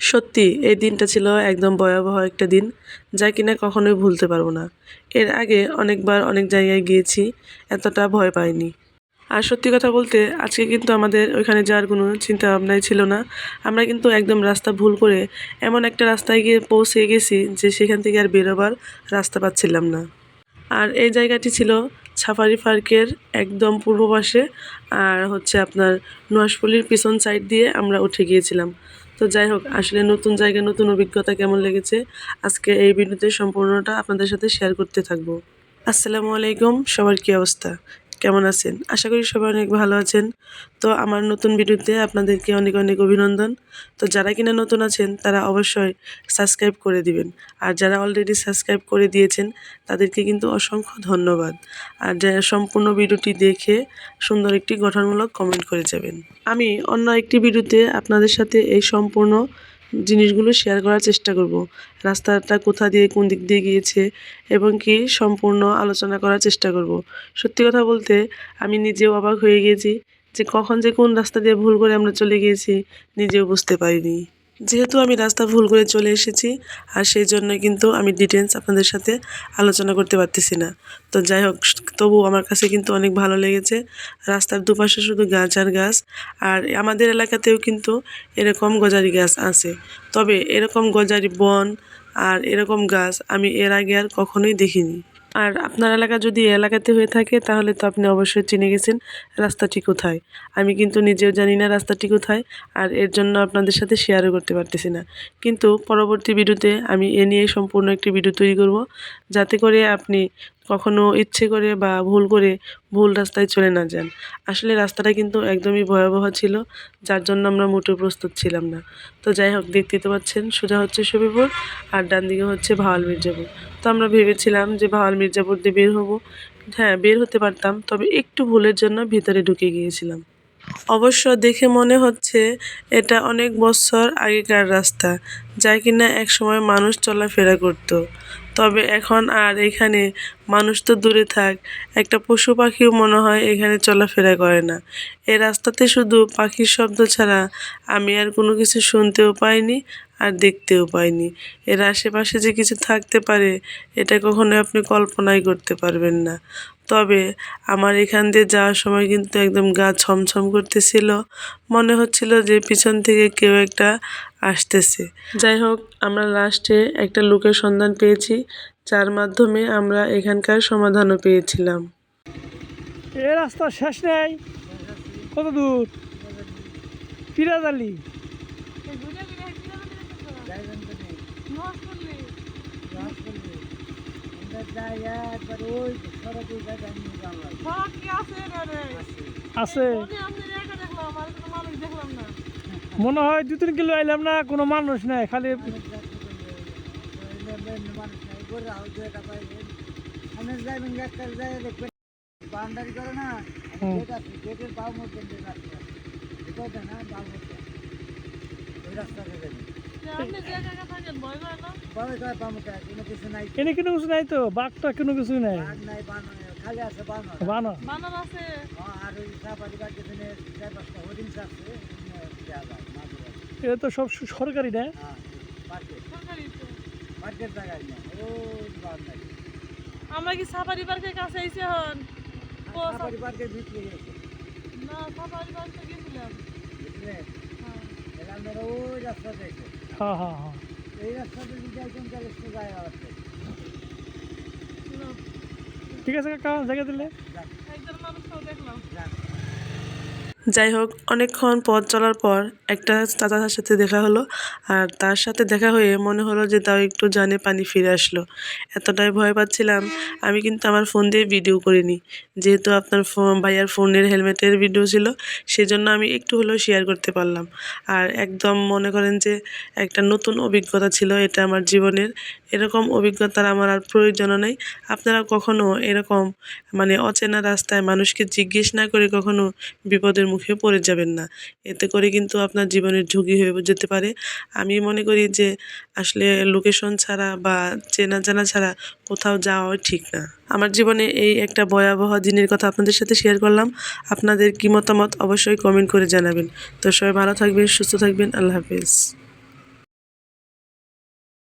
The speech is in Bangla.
সত্যি, এই দিনটা ছিল একদম ভয়াবহ একটা দিন যা কিনা কখনোই ভুলতে পারব না। এর আগে অনেকবার অনেক জায়গায় গিয়েছি, এতটা ভয় পাইনি। আর সত্যি কথা বলতে, আজকে কিন্তু আমাদের ওইখানে যাওয়ার কোনো চিন্তা ভাবনাই ছিল না। আমরা কিন্তু একদম রাস্তা ভুল করে এমন একটা রাস্তায় গিয়ে পৌঁছে গেছি যে সেখান থেকে আর বেরোবার রাস্তা পাচ্ছিলাম না। আর এই জায়গাটি ছিল ছাফারি পার্কের একদম পূর্ব পাশে, আর হচ্ছে আপনার নোয়াশপল্লির পিছন সাইড দিয়ে আমরা উঠে গিয়েছিলাম। তো যাই হোক, আসলে নতুন জায়গায় নতুন অভিজ্ঞতা কেমন লেগেছে? আজকে এই ভিডিওতে সম্পূর্ণটা আপনাদের সাথে শেয়ার করতে থাকব। আসসালামু আলাইকুম, সবার কী অবস্থা? কেমন আছেন? আশা করি সবাই অনেক ভালো আছেন। তো আমার নতুন ভিডিওতে আপনাদেরকে অনেক অনেক অভিনন্দন। তো যারা কিনা নতুন আছেন, তারা অবশ্যই সাবস্ক্রাইব করে দিবেন। আর যারা অলরেডি সাবস্ক্রাইব করে দিয়েছেন, তাদেরকে কিন্তু অসংখ্য ধন্যবাদ। আর যারা সম্পূর্ণ ভিডিওটি দেখে সুন্দর একটি গঠনমূলক কমেন্ট করে যাবেন। আমি অন্য একটি ভিডিওতে আপনাদের সাথে এই সম্পূর্ণ জিনিসগুলো শেয়ার করার চেষ্টা করব। রাস্তাটা কোথা দিয়ে, কোন দিক দিয়ে গিয়েছে এবং কি সম্পূর্ণ আলোচনা করার চেষ্টা করব। সত্যি কথা বলতে আমি নিজেও অবাক হয়ে গিয়েছি যে কখন যে কোন রাস্তা দিয়ে ভুল করে আমরা চলে গিয়েছি, নিজেও বুঝতে পারিনি। যেহেতু আমি রাস্তা ভুল করে চলে এসেছি, আর সেই জন্য কিন্তু আমি ডিটেলস আপনাদের সাথে আলোচনা করতে পারতেছি না। তো যাই হোক, তবু আমার কাছে কিন্তু অনেক ভালো লেগেছে। রাস্তার দুপাশে শুধু গাছ আর গাছ, আর আমাদের এলাকাতেও কিন্তু এরকম গজারি গাছ আছে। তবে এরকম গজারি বন আর এরকম গাছ আমি এর আগে আর কখনোই দেখিনি। আর আপনার এলাকা যদি এলাকাতে হয়ে থাকে, তাহলে তো আপনি অবশ্যই চিনে গেছেন রাস্তাটি কোথায়। আমি কিন্তু নিজেও জানি না রাস্তাটি কোথায়, আর এর জন্য আপনাদের সাথে শেয়ারও করতে পারতেছি না। কিন্তু পরবর্তী ভিডিওতে আমি এ নিয়ে সম্পূর্ণ একটি ভিডিও তৈরি করব, যাতে করে আপনি কখনো ইচ্ছে করে বা ভুল করে ভুল রাস্তায় চলে না যান। আসলে রাস্তাটা কিন্তু একদমই ভয়াবহ ছিল, যার জন্য আমরা মোটেও প্রস্তুত ছিলাম না। তো যাই হোক, দেখতে তো পাচ্ছেন, সোজা হচ্ছে সবিপুর আর ডান দিকে হচ্ছে ভাওয়াল মির্জাপুর। তো আমরা ভেবেছিলাম যে ভাওয়াল মির্জাপুর দিয়ে বের হব। হ্যাঁ বের হতে পারতাম, তবে একটু ভুলের জন্য ভিতরে ঢুকে গিয়েছিলাম। অবশ্য দেখে মনে হচ্ছে এটা অনেক বছর আগেকার রাস্তা, যা কিনা একসময় মানুষ চলাফেরা করতো। তবে এখন আর এখানে মানুষ তো দূরে থাক। একটা পশু পাখিও মনে হয় এখানে চলাফেরা করে না। এ রাস্তাতে শুধু পাখির শব্দ ছাড়া আমি আর কোনো কিছু শুনতেও পাইনি আর দেখতেও পাইনি। এর আশেপাশে যে কিছু থাকতে পারে, এটা কখনো আপনি কল্পনাই করতে পারবেন না। তবে আমার এখান দিয়ে যাওয়ার সময় কিন্তু একদম গা ছমছম করতেছিল। মনে হচ্ছিল যে পিছন থেকে কেউ একটা আসতেছে। যাই হোক আমরা লাস্টে একটা লোকের সন্ধান পেয়েছি যার মাধ্যমে আমরা এখানকার সমাধানও পেয়েছিলাম। এ রাস্তা শেষ নেই। কত দূর? পিরাজালি আছে। মনে হয় দু তিন কিলো আইলাম না কোনো মানুষ নাই খালি বাউন্ডারি করে না গেটের বাউ মধ্যে যে রাস্তা এটা না বাউ মধ্যে ওই রাস্তাটা এনে কোনো কিছু নাই তো বাঘটা কোনো কিছু নাই। বাঘ নাই বান খালি আছে বান বানা আর ওই সাপারি বাগ যেখানে চার পাঁচটা হরিণ আছে এটা তো সব সরকারি না? হ্যাঁ আমরা কি সাফারি পার্কের কাছে এসে হন। ও সাপারি বাগের ভিতরে গেছে না সাফারি পার্কে গেছিলাম। বুঝলেন হ্যাঁ। এখান থেকে ওই রাস্তা যাইছে হ্যাঁ হ্যাঁ হ্যাঁ। এই রাস্তাতে যদি যাইতেন তাহলে সোজা আছে ঠিক আছে কাকা জায়গা দিলে? একজন মানুষকেও দেখলাম। যাই হোক অনেকক্ষণ পথ চলার পর একটা চাচার সাথে দেখা হলো আর তার সাথে দেখা হয়ে মনে হলো যে তাও একটু জানে পানি ফিরে আসলো। এতটাই ভয় পাচ্ছিলাম, আমি কিন্তু আমার ফোন দিয়ে ভিডিও করিনি। যেহেতু আপনার ফোন ভাইয়ার ফোনের হেলমেটের ভিডিও ছিল সেই জন্য আমি একটু হলেও শেয়ার করতে পারলাম। আর একদম মনে করেন যে একটা নতুন অভিজ্ঞতা ছিল এটা আমার জীবনের। এরকম অভিজ্ঞতার আমার আর প্রয়োজনও নেই। আপনারা কখনো এরকম মানে অচেনা রাস্তায় মানুষকে জিজ্ঞেস না করে কখনো বিপদের মুখে পড়ে যাবেন না। এতে করে কিন্তু আপনার জীবনের ঝুঁকি হয়ে যেতে পারে। আমি মনে করি যে আসলে লোকেশন ছাড়া বা চেনা জানা ছাড়া কোথাও যাওয়া ঠিক না। আমার জীবনে এই একটা ভয়াবহ দিনের কথা আপনাদের সাথে শেয়ার করলাম। আপনাদের কি মতামত অবশ্যই কমেন্ট করে জানাবেন। তো সবাই ভালো থাকবেন, সুস্থ থাকবেন, আল্লাহ হাফেজ।